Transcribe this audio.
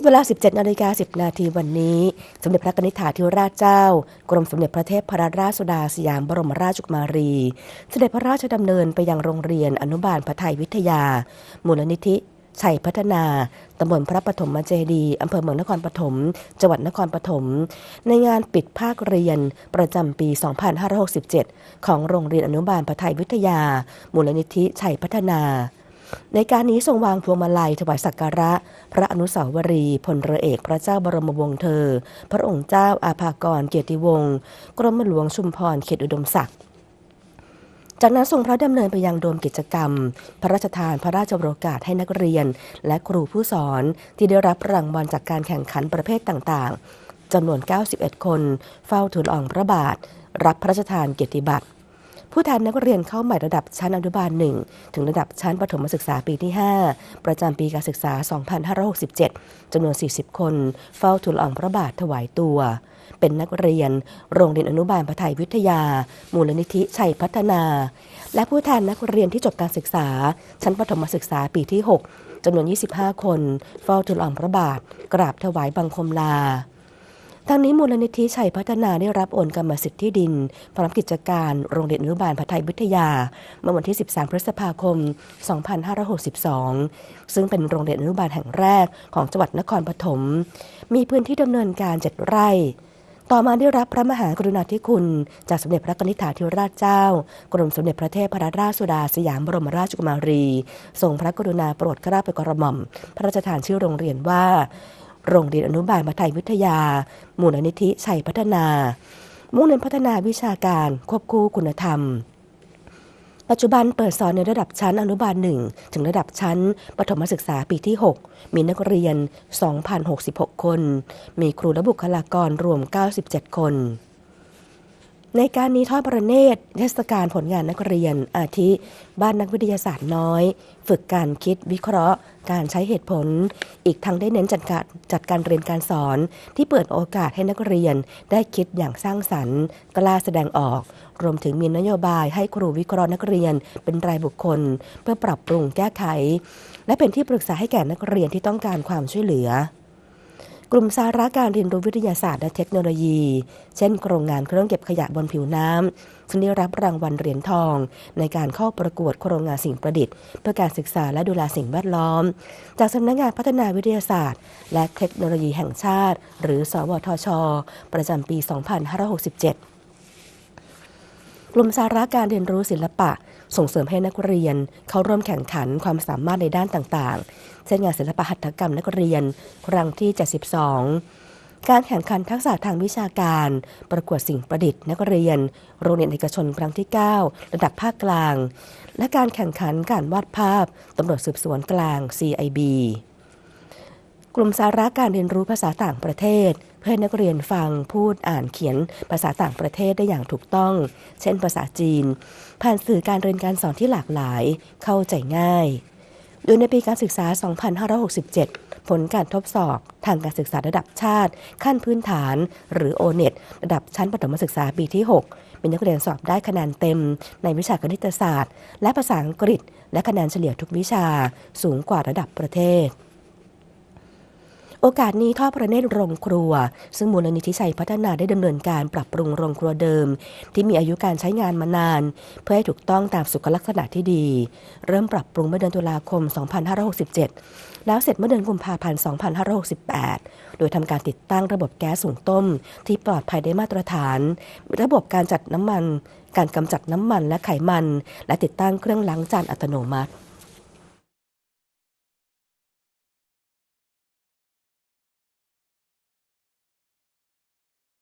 เวลา 17นาฬิกา10 นาทีวันนี้ สมเด็จพระนิธิถาธิราชเจ้า กรมสมเด็จพระเทพรราชสุดาสยามบรมราชกุมารี เสด็จพระราชดำเนินไปยังโรงเรียนอนุบาลพระไทยวิทยา มูลนิธิชัยพัฒนา ตำบลพระปฐมมเจดี อำเภอเมืองนครปฐม จังหวัดนครปฐม ในงานปิดภาคเรียนประจำปี 2567 ของโรงเรียนอนุบาลพระไทยวิทยา มูลนิธิชัยพัฒนา ในการนี้ทรงวางพวงมาลัยถวายสักการะ พระอนุสาวรีย์พลเรือเอกพระเจ้าบรมวงศ์เธอ พระองค์เจ้าอาภากรเกียรติวงศ์กรมหลวงชุมพรเขตอุดมศักดิ์จากนั้นทรงพระดำเนินไปยังโดมกิจกรรม พระราชทานพระราชโอกาสให้นักเรียน และครูผู้สอนที่ได้รับรางวัลจากการแข่งขันประเภทต่างๆจำนวน 91 คน เฝ้าทูลอองพระบาท รับพระราชทานเกียรติบัตร ผู้แทนนักเรียนเข้าใหม่ระดับชั้นอนุบาล1ถึงระดับชั้นประถมศึกษาปีที่ 5 ประจำปีการศึกษา 2567จำนวน 40 คน เฝ้าทูลอ่องพระบาทถวายตัว เป็นนักเรียน โรงเรียนอนุบาลพระไทยวิทยา มูลนิธิชัยพัฒนา และผู้แทนนักเรียนที่จบการศึกษา ชั้นประถมศึกษาปีที่ 6จำนวน 25 คน เฝ้าทูลอ่องพระบาท กราบถวายบังคมลา ทางนี้มูลนิธิชัยพัฒนาได้รับโอนกรรมสิทธิ์ที่ดิน พร้อมกิจการโรงเรียนอนุบาลพระไทยวิทยา เมื่อวันที่ 13 พฤษภาคม 2562 ซึ่งเป็นโรงเรียนอนุบาลแห่งแรกของจังหวัดนครปฐม มีพื้นที่ดำเนินการ 7 ไร่ต่อมาได้รับพระมหากรุณาธิคุณ จากสมเด็จพระนิธิถาธิราชเจ้า กรมสมเด็จพระเทพรราชสุดาสยามบรมราชกุมารีทรงพระกรุณาโปรดเกล้าไปกระหม่อม พระราชทานชื่อโรงเรียนว่า โรงเรียนอนุบาลพระไทยวิทยา มูลนิธิชัยพัฒนา มุ่งเน้นพัฒนาวิชาการควบคู่คุณธรรม ปัจจุบันเปิดสอนในระดับชั้นอนุบาลหนึ่งถึงระดับชั้นประถมศึกษาปีที่ 6 มีนักเรียน 2,066 คน มีครูและบุคลากรรวม 97 คน ในการนี้ทอดประเนตรเทศกาลผลงานนักเรียน อาทิ บ้านนักวิทยาศาสตร์น้อย ฝึกการคิดวิเคราะห์ การใช้เหตุผล อีกทั้งได้เน้นจัดการจัดการเรียนการสอน ที่เปิดโอกาสให้นักเรียน ได้คิดอย่างสร้างสรรค์ กล้าแสดงออก รวมถึงมีนโยบายให้ครูวิเคราะห์นักเรียน เป็นรายบุคคล เพื่อปรับปรุงแก้ไข และเป็นที่ปรึกษาให้แก่นักเรียนที่ต้องการความช่วยเหลือ กลุ่มสาระการเรียนรู้วิทยาศาสตร์และเทคโนโลยี เช่น โครงงานเครื่องเก็บขยะบนผิวน้ำซึ่งได้รับรางวัลเหรียญทอง ในการเข้าประกวดโครงงานสิ่งประดิษฐ์ เพื่อการศึกษาและดูแลสิ่งแวดล้อม จากสำนักงานพัฒนาวิทยาศาสตร์ และเทคโนโลยีแห่งชาติ หรือ สวทช ประจำปี 2567 กลุ่มสาระการเรียนรู้ศิลปะ ส่งเสริมให้นักเรียน เข้าร่วมแข่งขันความสามารถในด้านต่างๆ เช่นงานศิลปะหัตถกรรมนักเรียน ครั้งที่ 72 การแข่งขันทักษะทางวิชาการ ประกวดสิ่งประดิษฐ์นักเรียน โรงเรียนเอกชนครั้งที่ 9 ระดับภาคกลาง และการแข่งขันการวาดภาพตำรวจสืบสวนกลาง CIB กลุ่มสาระการเรียนรู้ภาษาต่างประเทศ เพื่อนักเรียนฟังพูดอ่านเขียนภาษาต่างประเทศได้อย่างถูกต้อง เช่นภาษาจีน ผ่านสื่อการเรียนการสอนที่หลากหลาย เข้าใจง่าย โดยในปีการศึกษา 2567 ผลการทดสอบทางการศึกษาระดับชาติ ขั้นพื้นฐาน หรือ o n e t ระดับชั้นประถมศึกษาปีที่6มีนักเรียนสอบได้คะแนนเต็ม ในวิชาคณิตศาสตร์ และภาษาอังกฤษ และคะแนนเฉลี่ยทุกวิชาสูงกว่าระดับประเทศ โอกาสนี้ทอดพระเนตรโรงครัว ซึ่งมูลนิธิชัยพัฒนาได้ดำเนินการปรับปรุงโรงครัวเดิม ที่มีอายุการใช้งานมานาน เพื่อให้ถูกต้องตามสุขลักษณะที่ดี เริ่มปรับปรุงเมื่อเดือนตุลาคม 2567 แล้วเสร็จเมื่อเดือนกุมภาพันธ์ 2568 โดยทำการติดตั้งระบบแก๊สสูงต้ม ที่ปลอดภัยได้มาตรฐาน ระบบการจัดน้ำมัน การกำจัดน้ำมันและไขมัน และติดตั้งเครื่องล้างจานอัตโนมัติ